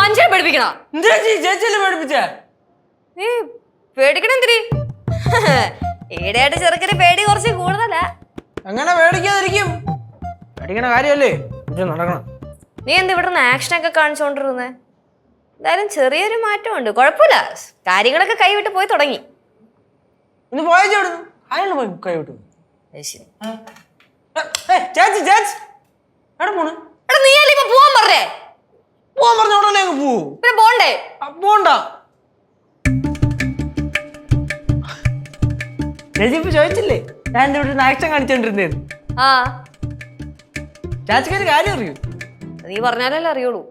മനുഷ്യനെ പേടിപ്പിക്കണോ? ചേച്ചിയല്ലേ പേടിപ്പിച്ചേ? നീ പേടിക്കണ എന്തിരി ഈടെയായിട്ട് ചെറുക്കന് പേടി കുറച്ച് കൂടുതലാ. അങ്ങനെ പേടിക്കാതിരിക്കും. പേടിക്കണ കാര്യല്ലേ നടക്കണം. നീ എന്ത് ഇവിടുന്ന് ആക്ഷൻ ഒക്കെ കാണിച്ചുകൊണ്ടിരുന്നേ എന്തായാലും ചെറിയൊരു മാറ്റമുണ്ട്. കുഴപ്പമില്ല. കാര്യങ്ങളൊക്കെ കൈവിട്ട് പോയി തുടങ്ങി. ഒന്ന് പോയച്ചി അവിടുന്ന്. അയാൾ പോയി കൈ വിട്ടു അത് ശരി. ഏ, ചേച്ചി ചേച്ചി. എവിടെ പോണ്? എടാ നീ അല്ലേ ഇപ്പൊ പോവാൻ പറഞ്ഞേ? പോവാൻ പറഞ്ഞ ഉടനെ അങ്ങ് പോവൂ. പിന്നെ പോണ്ടേ? ആ, പോണ്ട. ചേച്ചി ഇപ്പൊ ചോദിച്ചില്ലേ? ഞാൻ എന്റെ വീട്ടിൽ ആക്ഷൻ കാണിച്ചോണ്ടിരുന്നേന്ന്. ആ. ചാച്ചിക്ക് ഒരു കാര്യം അറിയൂ? നീ പറഞ്ഞാലല്ലേ അറിയുള്ളൂ.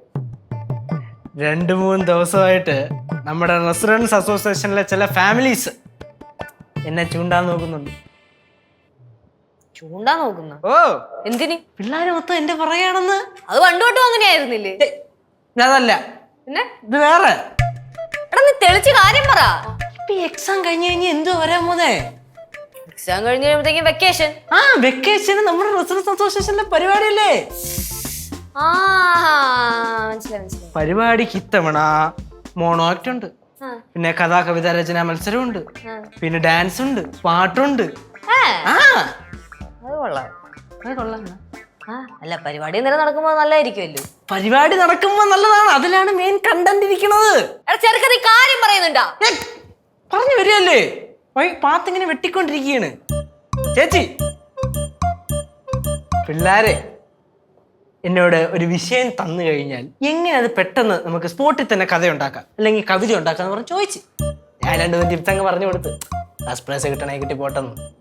രണ്ട് മൂന്ന് ദിവസമായിട്ട് നമ്മുടെ റെസിഡൻസ് അസോസിയേഷനിലെ ചില ഫാമിലീസ് എന്നെ ചൂണ്ടാൻ നോക്കുന്നുണ്ട്. ചൂണ്ടാ നോക്കുന്ന. ഓ. എന്തിന്? പിള്ളേര് മൊത്തം എന്റെ പറയാണെന്ന് അത് പണ്ട് തൊട്ടും അങ്ങനെയായിരുന്നില്ലേ? അതല്ല പിന്നെ? ഇത് വേറെ. എടാ നീ തെളിച്ച് കാര്യം പറ. ഇപ്പൊ എക്സാം കഴിഞ്ഞ് കഴിഞ്ഞ് എന്തോ വരാൻ പോന്നെ? എക്സാം കഴിഞ്ഞ് കഴിയുമ്പോഴത്തേക്കും വെക്കേഷൻ ആ വെക്കേഷന് നമ്മുടെ റിസർച്ച് അസോസിയേഷന്റെ പരിപാടിയല്ലേ? ആ മനസ്സിലായി മനസ്സിലായി. പരിപാടിക്ക് ഇത്തവണ മോണോ ആക്ട് ഉണ്ട്. ആ. പിന്നെ കഥാ കവിതാ രചന മത്സരമുണ്ട്. ആ. പിന്നെ ഡാൻസ് ഉണ്ട് പാട്ടുണ്ട്. ആ, അത് കൊള്ളാം ആ. അല്ല പരിപാടി ഇന്നലെ നടക്കുമ്പോ നല്ലതായിരിക്കുമല്ലോ പരിപാടി നടക്കുമ്പോ നല്ലതാണ്. അതിലാണ് മെയിൻ കണ്ടന്റ് ഇരിക്കുന്നത്. എടാ ചെറുക്കൻ നീ കാര്യം പറയുന്നുണ്ടാ? പറഞ്ഞു വരികയല്ലേ? വൈ- പാത്തിങ്ങനെ വെട്ടിക്കൊണ്ടിരിക്കുകയാണ്. ചേച്ചി. പിള്ളാരെ എന്നോട് ഒരു വിഷയം തന്നു കഴിഞ്ഞാൽ എങ്ങനെ അത് പെട്ടെന്ന് നമുക്ക് സ്പോട്ടിൽ തന്നെ കഥ ഉണ്ടാക്കാം അല്ലെങ്കിൽ കവിത ഉണ്ടാക്കാം എന്ന് പറഞ്ഞ് ചോദിച്ചു. ഞാൻ രണ്ടു മൂന്ന് ടിപ്സ് അങ്ങ് പറഞ്ഞു കൊടുത്ത്. ഫസ്റ്റ് പ്രൈസ് കിട്ടണേ കിട്ടി പോട്ടെന്ന്.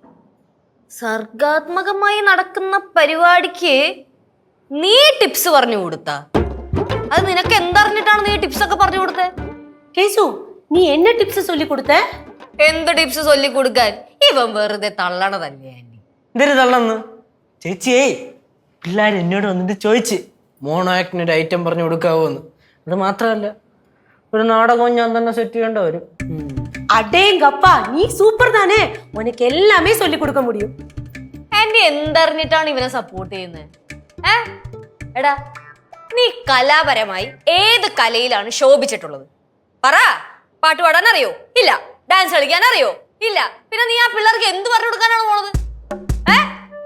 സർഗാത്മകമായി നടക്കുന്ന പരിപാടിക്ക് നീ ടിപ്സ് പറഞ്ഞു കൊടുത്ത അത് നിനക്ക് എന്തറിഞ്ഞിട്ടാണ് നീ ടിപ്സ് ഒക്കെ പറഞ്ഞു കൊടുത്തേ கேசு நீ என்ன டிப்ஸ் சொல்லி கொடுத்த എന്ത് ടിപ്സ് ചൊല്ലി കൊടുക്കാൻ ഇവൻ വെറുതെ തള്ളണ തന്നെ എന്തൊരു തള്ളന്ന് ചേച്ചിയേ പിള്ളേർ എന്നോട് വന്നിട്ട് ചോദിച്ച് മോണോ ആക്ടിന് ഒരു ഐറ്റം പറഞ്ഞു കൊടുക്കാവോ എന്ന് അത് മാത്രമല്ല ഒരു നാടകവും ഞാൻ തന്നെ സെറ്റ് ചെയ്യേണ്ട വരും ഉം. அடேங்கப்பா நீ சூப்பர் தானே உனக்கு எல்லாமே சொல்லி கொடுக்க முடியும் ആന്റി എന്തറിഞ്ഞിട്ടാണ് ഇവനെ സപ്പോർട്ട് ചെയ്യുന്നത് ഏ? എടാ നീ കലാപരമായി ഏത് കലയിലാണ് ശോഭിച്ചിട്ടുള്ളത്? പറ പാട്ട് പാടാൻ അറിയോ ഇല്ല. ഡാൻസ് കളിക്കാൻ അറിയോ ഇല്ല. പിന്നെ നീ ആ പിള്ളേർക്ക് എന്ത് പറഞ്ഞു കൊടുക്കാനാണ് പോണത്? ഏ?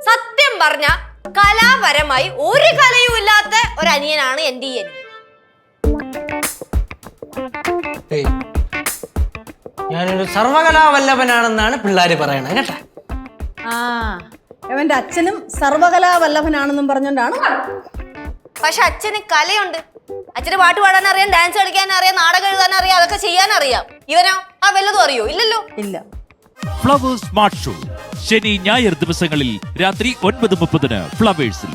സത്യം പറഞ്ഞ കലാപരമായി ഒരു കലയും ഇല്ലാത്ത ഒരു അനിയനാണ് എന്റെ ഈ അനിയൻ. ഞാനൊരു സർവകലാവല്ലഭനാണെന്നാണ് പിള്ളേര് പറയണത് കേട്ടാ? ആ. അവന്റെ അച്ഛനും സർവകലാവല്ലഭനാണെന്നും പറഞ്ഞോണ്ടാണ് പക്ഷെ അച്ഛന് കലയുണ്ട്. അച്ഛന് പാട്ട് പാടാൻ അറിയാം ഡാൻസ് കളിക്കാൻ അറിയാം നാടകം എഴുതാൻ അറിയാം അതൊക്കെ ചെയ്യാൻ അറിയാം ഇവനോ? ആ വല്ലതും അറിയോ? ഇല്ലല്ലോ. ഇല്ല. ഫ്ലവേഴ്സ് സ്മാർട്ട് ഷോ ശനി ഞായർ ദിവസങ്ങളിൽ രാത്രി ഒൻപത് മുപ്പതിന് ഫ്ലവേഴ്സിൽ